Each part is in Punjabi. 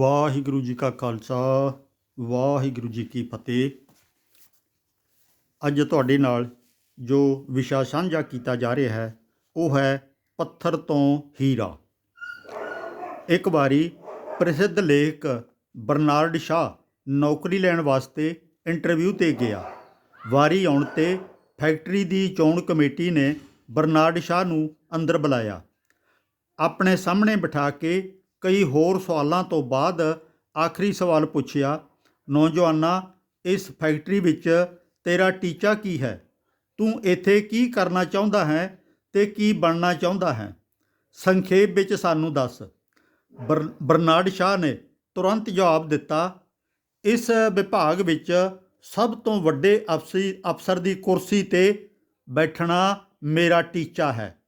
ਵਾਹਿਗੁਰੂ ਜੀ ਕਾ ਖਾਲਸਾ, ਵਾਹਿਗੁਰੂ ਜੀ ਕੀ ਫਤਿਹ। ਅੱਜ ਤੁਹਾਡੇ ਨਾਲ ਜੋ ਵਿਸ਼ਾ ਸਾਂਝਾ ਕੀਤਾ ਜਾ ਰਿਹਾ ਹੈ, ਉਹ ਹੈ ਪੱਥਰ ਤੋਂ ਹੀਰਾ। ਇੱਕ ਵਾਰੀ ਪ੍ਰਸਿੱਧ ਲੇਖਕ ਬਰਨਾਰਡ ਸ਼ਾਹ ਨੌਕਰੀ ਲੈਣ ਵਾਸਤੇ ਇੰਟਰਵਿਊ ਤੇ ਗਿਆ। ਵਾਰੀ ਆਉਣ ਤੇ ਫੈਕਟਰੀ ਦੀ ਚੋਣ ਕਮੇਟੀ ਨੇ ਬਰਨਾਰਡ ਸ਼ਾਹ ਨੂੰ ਅੰਦਰ ਬੁਲਾਇਆ। ਆਪਣੇ ਸਾਹਮਣੇ ਬਿਠਾ ਕੇ ਕਈ ਹੋਰ ਸਵਾਲਾਂ ਤੋਂ ਬਾਅਦ ਆਖਰੀ ਸਵਾਲ ਪੁੱਛਿਆ, ਨੌਜਵਾਨਾ, ਇਸ ਫੈਕਟਰੀ ਵਿੱਚ ਤੇਰਾ ਟੀਚਾ ਕੀ ਹੈ? ਤੂੰ ਇੱਥੇ ਕੀ ਕਰਨਾ ਚਾਹੁੰਦਾ ਹੈ ਤੇ ਕੀ ਬਣਨਾ ਚਾਹੁੰਦਾ ਹੈ? ਸੰਖੇਪ ਵਿੱਚ ਸਾਨੂੰ ਦੱਸ। ਬਰ- ਬਰਨਾਰਡ ਸ਼ਾਹ ਨੇ ਤੁਰੰਤ ਜਵਾਬ ਦਿੱਤਾ, ਇਸ ਵਿਭਾਗ ਵਿੱਚ ਸਭ ਤੋਂ ਵੱਡੇ ਅਫਸੀ, ਅਫਸਰ ਦੀ ਕੁਰਸੀ ਤੇ ਬੈਠਣਾ ਮੇਰਾ ਟੀਚਾ ਹੈ।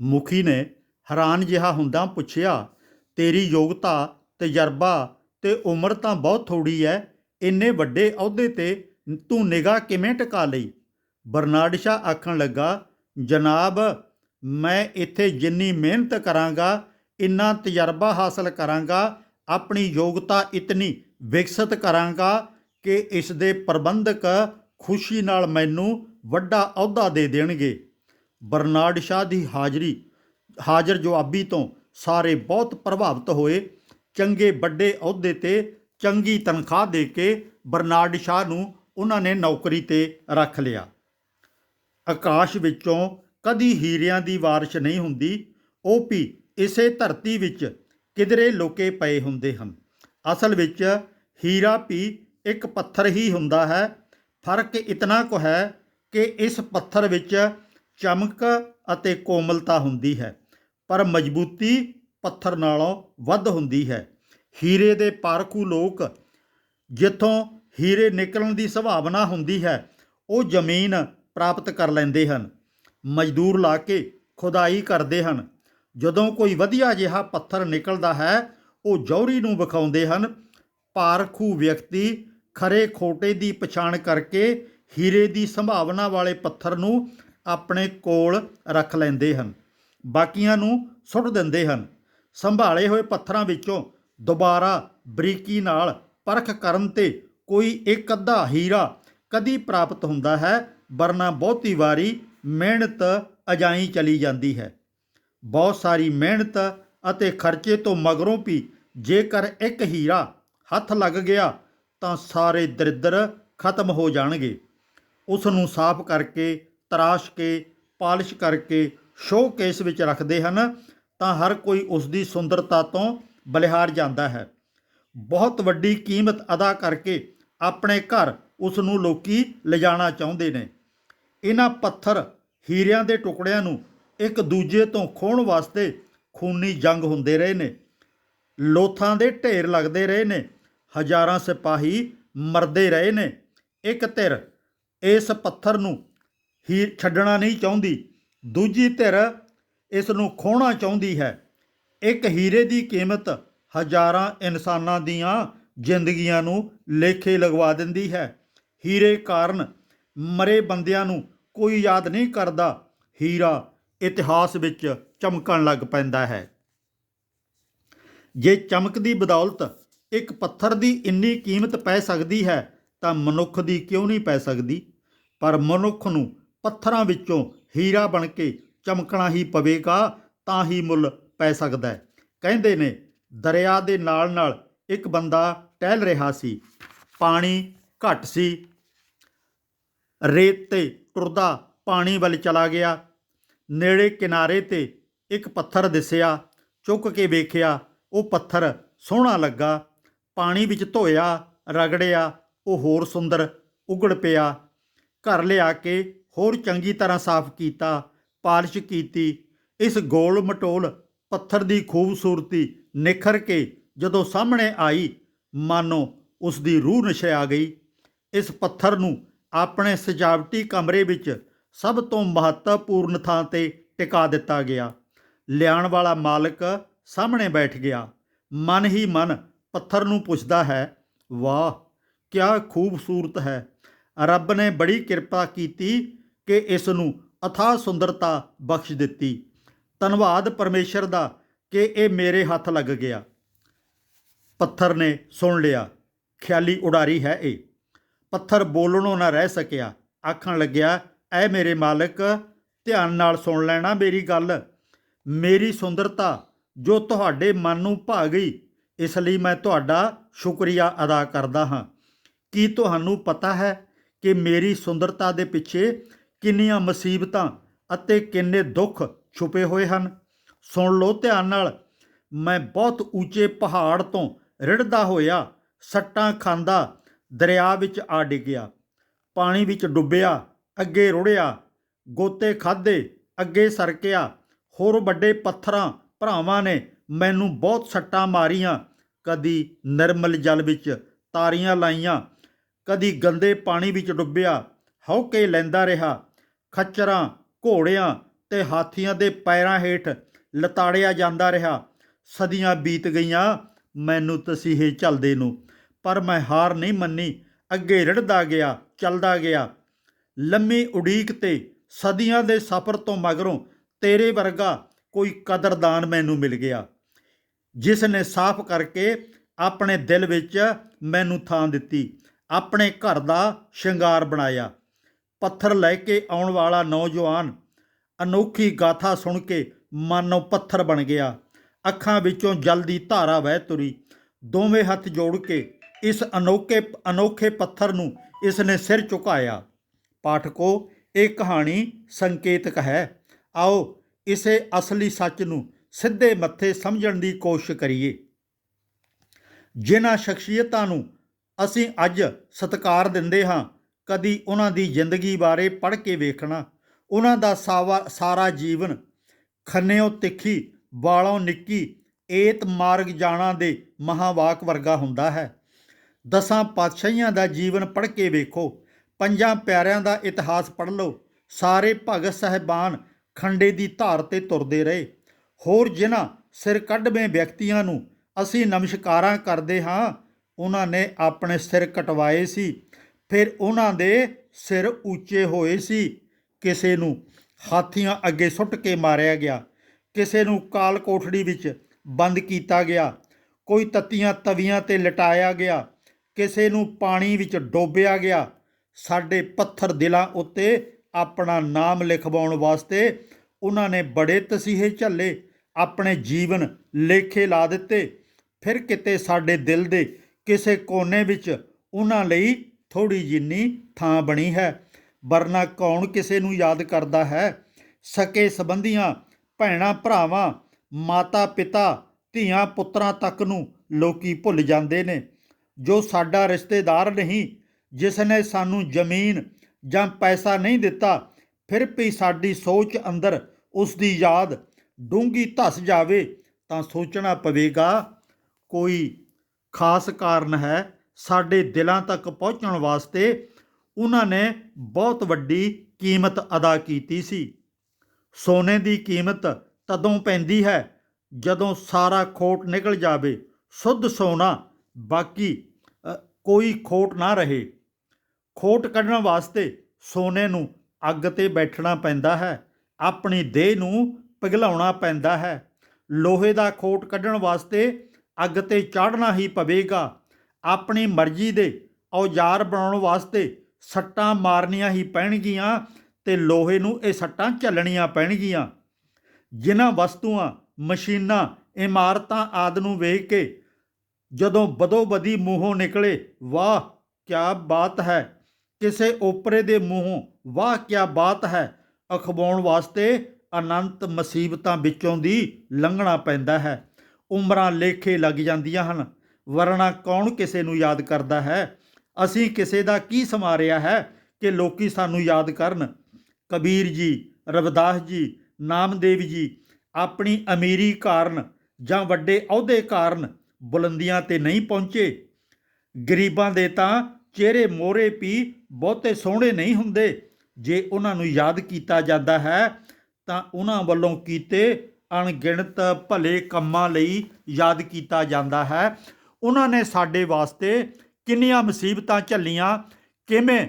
ਮੁਖੀ ਨੇ ਹੈਰਾਨ ਜਿਹਾ ਹੁੰਦਾ ਪੁੱਛਿਆ ਤੇਰੀ ਯੋਗਤਾ ਤਜਰਬਾ ਤੇ ਉਮਰ ਤਾਂ ਬਹੁਤ ਥੋੜੀ ਹੈ ਇੰਨੇ ਵੱਡੇ ਅਹੁਦੇ ਤੇ ਤੂੰ ਨਿਗਾਹ ਕਿਵੇਂ ਟਿਕਾ ਲਈ? ਬਰਨਾਰਡ ਸ਼ਾਹ ਆਖਣ ਲੱਗਾ, ਜਨਾਬ, ਮੈਂ ਇੱਥੇ ਜਿੰਨੀ ਮਿਹਨਤ ਕਰਾਂਗਾ, ਇੰਨਾ ਤਜਰਬਾ ਹਾਸਲ ਕਰਾਂਗਾ, ਆਪਣੀ ਯੋਗਤਾ ਇਤਨੀ ਵਿਕਸਿਤ ਕਰਾਂਗਾ ਕਿ ਇਸ ਦੇ ਪ੍ਰਬੰਧਕ ਖੁਸ਼ੀ ਨਾਲ ਮੈਨੂੰ ਵੱਡਾ ਅਹੁਦਾ ਦੇ ਦੇਣਗੇ। ਬਰਨਾਰਡ ਸ਼ਾਹ ਦੀ ਹਾਜ਼ਰੀ, ਹਾਜ਼ਰ ਜਵਾਬੀ ਤੋਂ ਸਾਰੇ ਬਹੁਤ ਪ੍ਰਭਾਵਿਤ ਹੋਏ। ਚੰਗੇ ਵੱਡੇ ਅਹੁਦੇ ਤੇ ਚੰਗੀ ਤਨਖਾਹ ਦੇ ਕੇ ਬਰਨਾਰਡ ਸ਼ਾਹ ਨੂੰ ਉਹਨਾਂ ਨੇ ਨੌਕਰੀ ਤੇ ਰੱਖ ਲਿਆ। ਆਕਾਸ਼ ਵਿੱਚੋਂ ਕਦੀ ਹੀਰਿਆਂ ਦੀ ਬਾਰਿਸ਼ ਨਹੀਂ ਹੁੰਦੀ। ਉਹ ਵੀ ਇਸੇ ਧਰਤੀ ਵਿੱਚ ਕਿਧਰੇ ਲੁਕੇ ਪਏ ਹੁੰਦੇ ਹਨ। ਅਸਲ ਵਿੱਚ ਹੀਰਾ ਵੀ ਇੱਕ ਪੱਥਰ ਹੀ ਹੁੰਦਾ ਹੈ। ਫ਼ਰਕ ਇਤਨਾ ਕੁ ਹੈ ਕਿ ਇਸ ਪੱਥਰ ਵਿੱਚ ਚਮਕ ਅਤੇ ਕੋਮਲਤਾ ਹੁੰਦੀ ਹੈ। ਪਰ ਮਜ਼ਬੂਤੀ ਪੱਥਰ ਨਾਲੋਂ ਵੱਧ ਹੁੰਦੀ ਹੈ। ਹੀਰੇ ਦੇ ਪਾਰਖੂ ਲੋਕ ਜਿੱਥੋਂ ਹੀਰੇ ਨਿਕਲਣ ਦੀ ਸੰਭਾਵਨਾ ਹੁੰਦੀ ਹੈ, ਉਹ ਜ਼ਮੀਨ ਪ੍ਰਾਪਤ ਕਰ ਲੈਂਦੇ ਹਨ। ਮਜ਼ਦੂਰ ਲਾ ਕੇ ਖੁਦਾਈ ਕਰਦੇ ਹਨ। ਜਦੋਂ ਕੋਈ ਵਧੀਆ ਜਿਹਾ ਪੱਥਰ ਨਿਕਲਦਾ ਹੈ, ਉਹ ਜੌਹਰੀ ਨੂੰ ਵਿਖਾਉਂਦੇ ਹਨ। ਪਾਰਖੂ ਵਿਅਕਤੀ ਖਰੇ ਖੋਟੇ ਦੀ ਪਛਾਣ ਕਰਕੇ ਹੀਰੇ ਦੀ ਸੰਭਾਵਨਾ ਵਾਲੇ ਪੱਥਰ ਨੂੰ ਆਪਣੇ ਕੋਲ ਰੱਖ ਲੈਂਦੇ ਹਨ। ਬਾਕੀਆਂ ਨੂੰ ਸੁੱਟ ਦਿੰਦੇ ਹਨ। ਸੰਭਾਲੇ ਹੋਏ ਪੱਥਰਾਂ ਵਿੱਚੋਂ ਦੁਬਾਰਾ ਬਰੀਕੀ ਨਾਲ ਪਰਖ ਕਰਨ ਤੇ ਕੋਈ ਇੱਕ ਅੱਧਾ ਹੀਰਾ ਕਦੀ ਪ੍ਰਾਪਤ ਹੁੰਦਾ ਹੈ, ਵਰਨਾ ਬਹੁਤੀ ਵਾਰੀ ਮਿਹਨਤ ਅਜਾਈ ਚਲੀ ਜਾਂਦੀ ਹੈ। ਬਹੁਤ ਸਾਰੀ ਮਿਹਨਤ ਅਤੇ ਖਰਚੇ ਤੋਂ ਮਗਰੋਂ ਵੀ ਜੇਕਰ ਇੱਕ ਹੀਰਾ ਹੱਥ ਲੱਗ ਗਿਆ ਤਾਂ ਸਾਰੇ ਦਰਿਦਰ ਖਤਮ ਹੋ ਜਾਣਗੇ। ਉਸ ਨੂੰ ਸਾਫ਼ ਕਰਕੇ, ਤਰਾਸ਼ ਕੇ, ਪਾਲਿਸ਼ ਕਰਕੇ ਸ਼ੋਅ ਕੇਸ ਵਿੱਚ ਰੱਖਦੇ ਹਨ, ਤਾਂ ਹਰ ਕੋਈ ਉਸ ਦੀ ਸੁੰਦਰਤਾ ਤੋਂ ਬਲਿਹਾਰ ਜਾਂਦਾ ਹੈ। ਬਹੁਤ ਵੱਡੀ ਕੀਮਤ ਅਦਾ ਕਰਕੇ ਆਪਣੇ ਘਰ ਉਸ ਨੂੰ ਲੋਕੀ ਲਿਜਾਣਾ ਚਾਹੁੰਦੇ ਨੇ। ਇਹਨਾਂ ਪੱਥਰ ਹੀਰਿਆਂ ਦੇ ਟੁਕੜਿਆਂ ਨੂੰ ਇੱਕ ਦੂਜੇ ਤੋਂ ਖੋਹਣ ਵਾਸਤੇ ਖੂਨੀ ਜੰਗ ਹੁੰਦੇ ਰਹੇ ਨੇ। ਲੋਥਾਂ ਦੇ ਢੇਰ ਲੱਗਦੇ ਰਹੇ ਨੇ। ਹਜ਼ਾਰਾਂ ਸਿਪਾਹੀ ਮਰਦੇ ਰਹੇ ਨੇ। ਇੱਕ ਧਿਰ ਇਸ ਪੱਥਰ ਨੂੰ ਹੀ ਛੱਡਣਾ ਨਹੀਂ ਚਾਹੁੰਦੀ। ਦੂਜੀ ਧਿਰ ਇਸ ਨੂੰ ਖੋਹਣਾ ਚਾਹੁੰਦੀ ਹੈ। ਇੱਕ ਹੀਰੇ ਦੀ ਕੀਮਤ ਹਜ਼ਾਰਾਂ ਇਨਸਾਨਾਂ ਦੀਆਂ ਜ਼ਿੰਦਗੀਆਂ ਨੂੰ ਲੇਖੇ ਲਗਵਾ ਦਿੰਦੀ ਹੈ। ਹੀਰੇ ਕਾਰਨ ਮਰੇ ਬੰਦਿਆਂ ਨੂੰ ਕੋਈ ਯਾਦ ਨਹੀਂ ਕਰਦਾ। ਹੀਰਾ ਇਤਿਹਾਸ ਵਿੱਚ ਚਮਕਣ ਲੱਗ ਪੈਂਦਾ ਹੈ। ਜੇ ਚਮਕ ਦੀ ਬਦੌਲਤ ਇੱਕ ਪੱਥਰ ਦੀ ਇੰਨੀ ਕੀਮਤ ਪੈ ਸਕਦੀ ਹੈ ਤਾਂ ਮਨੁੱਖ ਦੀ ਕਿਉਂ ਨਹੀਂ ਪੈ ਸਕਦੀ? ਪਰ ਮਨੁੱਖ ਨੂੰ ਪੱਥਰਾਂ ਵਿੱਚੋਂ ਹੀਰਾ ਬਣ ਕੇ ਚਮਕਣਾ ਹੀ ਪਵੇਗਾ, ਤਾਂ ਹੀ ਮੁੱਲ ਪੈ ਸਕਦਾ ਹੈ। ਕਹਿੰਦੇ ਨੇ, ਦਰਿਆ ਦੇ ਨਾਲ ਨਾਲ ਇੱਕ ਬੰਦਾ ਟਹਿਲ ਰਿਹਾ ਸੀ। ਪਾਣੀ ਘੱਟ ਸੀ। ਰੇਤ ਤੇ ਟੁਰਦਾ ਪਾਣੀ ਵੱਲ ਚਲਾ ਗਿਆ। ਨੇੜੇ ਕਿਨਾਰੇ ਤੇ ਇੱਕ ਪੱਥਰ ਦਿਸਿਆ। ਚੁੱਕ ਕੇ ਵੇਖਿਆ, ਉਹ ਪੱਥਰ ਸੋਹਣਾ ਲੱਗਾ। ਪਾਣੀ ਵਿੱਚ ਧੋਇਆ, ਰਗੜਿਆ, ਉਹ ਹੋਰ ਸੁੰਦਰ ਉਗੜ ਪਿਆ। ਘਰ ਲਿਆ ਕੇ ਹੋਰ ਚੰਗੀ ਤਰ੍ਹਾਂ ਸਾਫ਼ ਕੀਤਾ, ਪਾਲਿਸ਼ ਕੀਤੀ। ਇਸ ਗੋਲ ਮਟੋਲ ਪੱਥਰ ਦੀ ਖੂਬਸੂਰਤੀ ਨਿਖਰ ਕੇ ਜਦੋਂ ਸਾਹਮਣੇ ਆਈ, ਮਾਨੋ ਉਸ ਦੀ ਰੂਹ ਨਸ਼ੇ ਆ ਗਈ। ਇਸ ਪੱਥਰ ਨੂੰ ਆਪਣੇ ਸਜਾਵਟੀ ਕਮਰੇ ਵਿੱਚ ਸਭ ਤੋਂ ਮਹੱਤਵਪੂਰਨ ਥਾਂ ਤੇ ਟਿਕਾ ਦਿੱਤਾ ਗਿਆ। ਲਿਆਉਣ ਵਾਲਾ ਮਾਲਕ ਸਾਹਮਣੇ ਬੈਠ ਗਿਆ। ਮਨ ਹੀ ਮਨ ਪੱਥਰ ਨੂੰ ਪੁੱਛਦਾ ਹੈ, ਵਾਹ, ਕਿਆ ਖੂਬਸੂਰਤ ਹੈ। ਰੱਬ ਨੇ ਬੜੀ ਕਿਰਪਾ ਕੀਤੀ ਕਿ ਇਸ ਨੂੰ ਅਥਾਹ ਸੁੰਦਰਤਾ ਬਖਸ਼ ਦਿੱਤੀ। ਧੰਨਵਾਦ ਪਰਮੇਸ਼ਰ ਦਾ ਕਿ ਇਹ ਮੇਰੇ ਹੱਥ ਲੱਗ ਗਿਆ। ਪੱਥਰ ਨੇ ਸੁਣ ਲਿਆ, ਖਿਆਲੀ ਉਡਾਰੀ ਹੈ ਇਹ। ਪੱਥਰ ਬੋਲਣੋਂ ਨਾ ਰਹਿ ਸਕਿਆ। ਆਖਣ ਲੱਗਿਆ, ਐ ਮੇਰੇ ਮਾਲਕ, ਧਿਆਨ ਨਾਲ ਸੁਣ ਲੈਣਾ ਮੇਰੀ ਗੱਲ। ਮੇਰੀ ਸੁੰਦਰਤਾ ਜੋ ਤੁਹਾਡੇ ਮਨ ਨੂੰ ਭਾ ਗਈ, ਇਸ ਲਈ ਮੈਂ ਤੁਹਾਡਾ ਸ਼ੁਕਰੀਆ ਅਦਾ ਕਰਦਾ ਹਾਂ। ਕੀ ਤੁਹਾਨੂੰ ਪਤਾ ਹੈ ਕਿ ਮੇਰੀ ਸੁੰਦਰਤਾ ਦੇ ਪਿੱਛੇ ਕਿੰਨੀਆਂ ਮੁਸੀਬਤਾਂ ਅਤੇ ਕਿੰਨੇ ਦੁੱਖ ਛੁਪੇ ਹੋਏ ਹਨ। ਸੁਣ ਲਓ ਧਿਆਨ ਨਾਲ, ਮੈਂ ਬਹੁਤ ਉੱਚੇ ਪਹਾੜ ਤੋਂ ਰਿੜਦਾ ਹੋਇਆ ਸੱਟਾਂ ਖਾਂਦਾ ਦਰਿਆ ਵਿੱਚ ਆ ਡਿੱਗਿਆ। ਪਾਣੀ ਵਿੱਚ ਡੁੱਬਿਆ, ਅੱਗੇ ਰੁੜਿਆ, ਗੋਤੇ ਖਾਦੇ ਅੱਗੇ ਸਰਕਿਆ, ਹੋਰ ਵੱਡੇ ਪੱਥਰਾਂ ਭਰਾਵਾਂ ਨੇ ਮੈਨੂੰ ਬਹੁਤ ਸੱਟਾਂ ਮਾਰੀਆਂ। ਕਦੀ ਨਿਰਮਲ ਜਲ ਵਿੱਚ ਤਾਰੀਆਂ ਲਾਈਆਂ, ਕਦੀ ਗੰਦੇ ਪਾਣੀ ਵਿੱਚ ਡੁੱਬਿਆ ਹੌਕੇ ਲੈਂਦਾ ਰਿਹਾ। ਖੱਚਰਾਂ, ਘੋੜਿਆਂ ਤੇ ਹਾਥੀਆਂ ਦੇ ਪੈਰਾਂ ਹੇਠ ਲਤਾੜਿਆ ਜਾਂਦਾ ਰਿਹਾ। ਸਦੀਆਂ ਬੀਤ ਗਈਆਂ, ਮੈਨੂੰ ਤਸੀਹੇ ਚੱਲਦੇ ਨੂੰ, ਪਰ ਮੈਂ ਹਾਰ ਨਹੀਂ ਮੰਨੀ। ਅੱਗੇ ਰਿੜਦਾ ਗਿਆ, ਚੱਲਦਾ ਗਿਆ। ਲੰਮੀ ਉਡੀਕ ਤੇ ਸਦੀਆਂ ਦੇ ਸਫ਼ਰ ਤੋਂ ਮਗਰੋਂ ਤੇਰੇ ਵਰਗਾ ਕੋਈ ਕਦਰਦਾਨ ਮੈਨੂੰ ਮਿਲ ਗਿਆ, ਜਿਸ ਨੇ ਸਾਫ਼ ਕਰਕੇ ਆਪਣੇ ਦਿਲ ਵਿੱਚ ਮੈਨੂੰ ਥਾਂ ਦਿੱਤੀ, ਆਪਣੇ ਘਰ ਦਾ ਸ਼ਿੰਗਾਰ ਬਣਾਇਆ। ਪੱਥਰ ਲੈ ਕੇ ਆਉਣ ਵਾਲਾ ਨੌਜਵਾਨ ਅਨੋਖੀ ਗਾਥਾ ਸੁਣ ਕੇ ਮਾਨੋ ਪੱਥਰ ਬਣ ਗਿਆ। ਅੱਖਾਂ ਵਿੱਚੋਂ ਜਲ ਦੀ ਧਾਰਾ ਵਹਿ ਤੁਰੀ। ਦੋਵੇਂ ਹੱਥ ਜੋੜ ਕੇ ਇਸ ਅਨੋਖੇ ਅਨੋਖੇ ਪੱਥਰ ਨੂੰ ਇਸ ਨੇ ਸਿਰ ਝੁਕਾਇਆ। ਪਾਠਕੋ, ਇਹ ਕਹਾਣੀ ਸੰਕੇਤਕ ਹੈ। ਆਓ ਇਸੇ ਅਸਲੀ ਸੱਚ ਨੂੰ ਸਿੱਧੇ ਮੱਥੇ ਸਮਝਣ ਦੀ ਕੋਸ਼ਿਸ਼ ਕਰੀਏ। ਜਿਨ੍ਹਾਂ ਸ਼ਖਸੀਅਤਾਂ ਨੂੰ ਅਸੀਂ ਅੱਜ ਸਤਿਕਾਰ ਦਿੰਦੇ ਹਾਂ ਕਦੀ ਉਹਨਾਂ ਦੀ ਜ਼ਿੰਦਗੀ ਬਾਰੇ ਪੜ੍ਹ ਕੇ ਵੇਖਣਾ, ਉਹਨਾਂ ਦਾ ਸਾਵਾ, ਸਾਰਾ ਜੀਵਨ ਖੰਨਿਓ ਤਿੱਖੀ, ਵਾਲੋਂ ਨਿੱਕੀ, ਏਤ ਮਾਰਗ ਜਾਣਾ ਦੇ ਮਹਾਵਾਕ ਵਰਗਾ ਹੁੰਦਾ ਹੈ। ਦਸਾਂ ਪਾਤਸ਼ਾਹੀਆਂ ਦਾ ਜੀਵਨ ਪੜ੍ਹ ਕੇ ਵੇਖੋ, ਪੰਜਾਂ ਪਿਆਰਿਆਂ ਦਾ ਇਤਿਹਾਸ ਪੜ੍ਹ ਲਓ, ਸਾਰੇ ਭਗਤ ਸਹਿਬਾਨ ਖੰਡੇ ਦੀ ਧਾਰ ਤੇ ਤੁਰਦੇ ਰਹੇ। ਹੋਰ ਜਿਨ੍ਹਾਂ ਸਿਰ ਕੱਢਵੇਂ ਵਿਅਕਤੀਆਂ ਨੂੰ ਅਸੀਂ ਨਮਸਕਾਰਾਂ ਕਰਦੇ ਹਾਂ, ਉਹਨਾਂ ਨੇ ਆਪਣੇ ਸਿਰ ਕਟਵਾਏ ਸੀ। ਫਿਰ ਉਹਨਾਂ ਦੇ ਸਿਰ ਉੱਚੇ ਹੋਏ ਸੀ। ਕਿਸੇ ਨੂੰ ਹਾਥੀਆਂ ਅੱਗੇ ਸੁੱਟ ਕੇ ਮਾਰਿਆ ਗਿਆ। ਕਿਸੇ ਨੂੰ ਕਾਲ ਕੋਠੜੀ ਵਿੱਚ ਬੰਦ ਕੀਤਾ ਗਿਆ। ਕੋਈ ਤੱਤੀਆਂ ਤਵੀਆਂ ਤੇ ਲਟਾਇਆ ਗਿਆ। ਕਿਸੇ ਨੂੰ ਪਾਣੀ ਵਿੱਚ ਡੋਬਿਆ ਗਿਆ। ਸਾਡੇ ਪੱਥਰ ਦਿਲਾਂ ਉੱਤੇ ਆਪਣਾ ਨਾਮ ਲਿਖਵਾਉਣ ਵਾਸਤੇ ਉਹਨਾਂ ਨੇ ਬੜੇ ਤਸੀਹੇ ਝੱਲੇ, ਆਪਣੇ ਜੀਵਨ ਲੇਖੇ ਲਾ ਦਿੱਤੇ। ਫਿਰ ਕਿਤੇ ਸਾਡੇ ਦਿਲ ਦੇ ਕਿਸੇ ਕੋਨੇ ਵਿੱਚ ਉਹਨਾਂ ਲਈ ਥੋੜੀ ਜਿੰਨੀ ਥਾਂ ਬਣੀ ਹੈ। ਵਰਨਾ ਕੌਣ ਕਿਸੇ ਨੂੰ ਯਾਦ ਕਰਦਾ ਹੈ? ਸਕੇ ਸੰਬੰਧੀਆਂ, ਭੈਣਾਂ, ਭਰਾਵਾਂ, ਮਾਤਾ, ਪਿਤਾ, ਧੀਆਂ, ਪੁੱਤਰਾਂ ਤੱਕ ਨੂੰ ਲੋਕੀ ਭੁੱਲ ਜਾਂਦੇ ਨੇ। ਜੋ ਸਾਡਾ ਰਿਸ਼ਤੇਦਾਰ ਨਹੀਂ ਜਿਸ ਨੇ ਸਾਨੂੰ ਜ਼ਮੀਨ ਜਾਂ ਪੈਸਾ ਨਹੀਂ ਦਿੱਤਾ, ਫਿਰ ਵੀ ਸਾਡੀ ਸੋਚ ਅੰਦਰ ਉਸ ਦੀ ਯਾਦ ਡੂੰਗੀ ਧਸ ਜਾਵੇ ਤਾਂ ਸੋਚਣਾ ਪਵੇਗਾ, ਕੋਈ ਖਾਸ ਕਾਰਨ ਹੈ। ਸਾਡੇ ਦਿਲਾਂ ਤੱਕ ਪਹੁੰਚਣ ਵਾਸਤੇ ਉਹਨਾਂ ਨੇ ਬਹੁਤ ਵੱਡੀ ਕੀਮਤ ਅਦਾ ਕੀਤੀ ਸੀ। ਸੋਨੇ ਦੀ ਕੀਮਤ ਤਦੋਂ ਪੈਂਦੀ ਹੈ ਜਦੋਂ ਸਾਰਾ ਖੋਟ ਨਿਕਲ ਜਾਵੇ, ਸੁੱਧ ਸੋਨਾ, ਬਾਕੀ ਕੋਈ ਖੋਟ ਨਾ ਰਹੇ। ਖੋਟ ਕੱਢਣ ਵਾਸਤੇ ਸੋਨੇ ਨੂੰ ਅੱਗ ਤੇ ਬੈਠਣਾ ਪੈਂਦਾ ਹੈ, ਆਪਣੀ ਦੇਹ ਨੂੰ ਪਿਘਲਾਉਣਾ ਪੈਂਦਾ ਹੈ। ਲੋਹੇ ਦਾ ਖੋਟ ਕੱਢਣ ਵਾਸਤੇ ਅੱਗ ਤੇ ਚਾੜਨਾ ਹੀ ਪਵੇਗਾ। ਆਪਣੀ ਮਰਜ਼ੀ ਦੇ ਔਜ਼ਾਰ ਬਣਾਉਣ ਵਾਸਤੇ ਸੱਟਾਂ ਮਾਰਨੀਆਂ ਹੀ ਪੈਣਗੀਆਂ ਤੇ ਲੋਹੇ ਨੂੰ ਇਹ ਸੱਟਾਂ ਝੱਲਣੀਆਂ ਪੈਣਗੀਆਂ। ਜਿਨ੍ਹਾਂ ਵਸਤੂਆਂ, ਮਸ਼ੀਨਾਂ, ਇਮਾਰਤਾਂ ਆਦਿ ਨੂੰ ਵੇਖ ਕੇ ਜਦੋਂ ਬਦੋ ਬਦੀ ਮੂੰਹੋਂ ਨਿਕਲੇ, ਵਾਹ, ਕਿਆ ਬਾਤ ਹੈ। ਕਿਸੇ ਓਪਰੇ ਦੇ ਮੂੰਹੋਂ, ਵਾਹ, ਕਿਆ ਬਾਤ ਹੈ। ਅਖਵਾਉਣ ਵਾਸਤੇ ਅਨੰਤ ਮੁਸੀਬਤਾਂ ਵਿੱਚੋਂ ਦੀ ਲੰਘਣਾ ਪੈਂਦਾ ਹੈ। ਉਮਰਾਂ ਲੇਖੇ ਲੱਗ ਜਾਂਦੀਆਂ ਹਨ। ਵਰਣਾ ਕੌਣ ਕਿਸੇ ਨੂੰ ਯਾਦ ਕਰਦਾ ਹੈ? ਅਸੀਂ ਕਿਸੇ ਦਾ ਕੀ ਸਮਾਰਿਆ ਹੈ ਕਿ ਲੋਕੀ ਸਾਨੂੰ ਯਾਦ ਕਰਨ? ਕਬੀਰ ਜੀ, ਰਵਿਦਾਸ ਜੀ, ਨਾਮਦੇਵ ਜੀ, ਆਪਣੀ ਅਮੀਰੀ ਕਾਰਨ ਜਾਂ ਵੱਡੇ ਅਹੁਦੇ ਕਾਰਨ ਬੁਲੰਦੀਆਂ ਤੇ ਨਹੀਂ ਪਹੁੰਚੇ? ਗਰੀਬਾਂ ਦੇ ਤਾਂ ਚਿਹਰੇ ਮੋਹਰੇ ਵੀ ਬਹੁਤੇ ਸੋਹਣੇ ਨਹੀਂ ਹੁੰਦੇ। ਜੇ ਉਹਨਾਂ ਨੂੰ ਯਾਦ ਕੀਤਾ ਜਾਂਦਾ ਹੈ, ਤਾਂ ਉਹਨਾਂ ਵੱਲੋਂ ਕੀਤੇ ਅਣਗਿਣਤ ਭਲੇ ਕੰਮਾਂ ਲਈ ਯਾਦ ਕੀਤਾ ਜਾਂਦਾ ਹੈ। ਉਹਨਾਂ ਨੇ ਸਾਡੇ ਵਾਸਤੇ ਕਿੰਨੀਆਂ ਮੁਸੀਬਤਾਂ ਝੱਲੀਆਂ, ਕਿਵੇਂ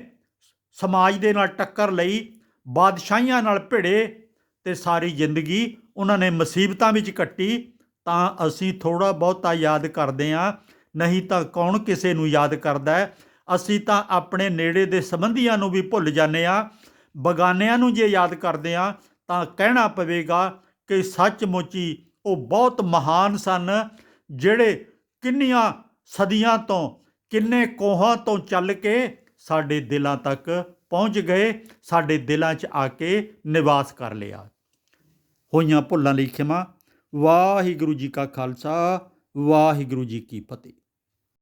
ਸਮਾਜ ਦੇ ਨਾਲ ਟੱਕਰ ਲਈ, ਬਾਦਸ਼ਾਹੀਆਂ ਨਾਲ ਭਿੜੇ ਤੇ ਸਾਰੀ ਜ਼ਿੰਦਗੀ ਉਹਨਾਂ ਨੇ ਮੁਸੀਬਤਾਂ ਵਿੱਚ ਕੱਟੀ, ਤਾਂ ਅਸੀਂ ਥੋੜਾ ਬਹੁਤਾ ਯਾਦ ਕਰਦੇ ਹਾਂ। ਨਹੀਂ ਤਾਂ ਕੌਣ ਕਿਸੇ ਨੂੰ ਯਾਦ ਕਰਦਾ ਅਸੀਂ ਤਾਂ ਆਪਣੇ ਨੇੜੇ ਦੇ ਸੰਬੰਧੀਆਂ ਨੂੰ ਵੀ ਭੁੱਲ ਜਾਂਦੇ ਆ ਬਗਾਨਿਆਂ ਨੂੰ ਜੇ ਯਾਦ ਕਰਦੇ ਆ ਤਾਂ ਕਹਿਣਾ ਪਵੇਗਾ ਕਿ ਸੱਚਮੁੱਚੀ ਉਹ ਬਹੁਤ ਮਹਾਨ ਸਨ, ਜਿਹੜੇ ਕਿੰਨੀਆਂ ਸਦੀਆਂ ਤੋਂ, ਕਿੰਨੇ ਕੋਹਾਂ ਤੋਂ ਚੱਲ ਕੇ ਸਾਡੇ ਦਿਲਾਂ ਤੱਕ ਪਹੁੰਚ ਗਏ, ਸਾਡੇ ਦਿਲਾਂ 'ਚ ਆ ਕੇ ਨਿਵਾਸ ਕਰ ਲਿਆ। ਹੋਈਆਂ ਭੁੱਲਾਂ ਲਈ ਖਿਮਾ। ਵਾਹਿਗੁਰੂ ਜੀ ਕਾ ਖਾਲਸਾ, ਵਾਹਿਗੁਰੂ ਜੀ ਕੀ ਫਤਿਹ।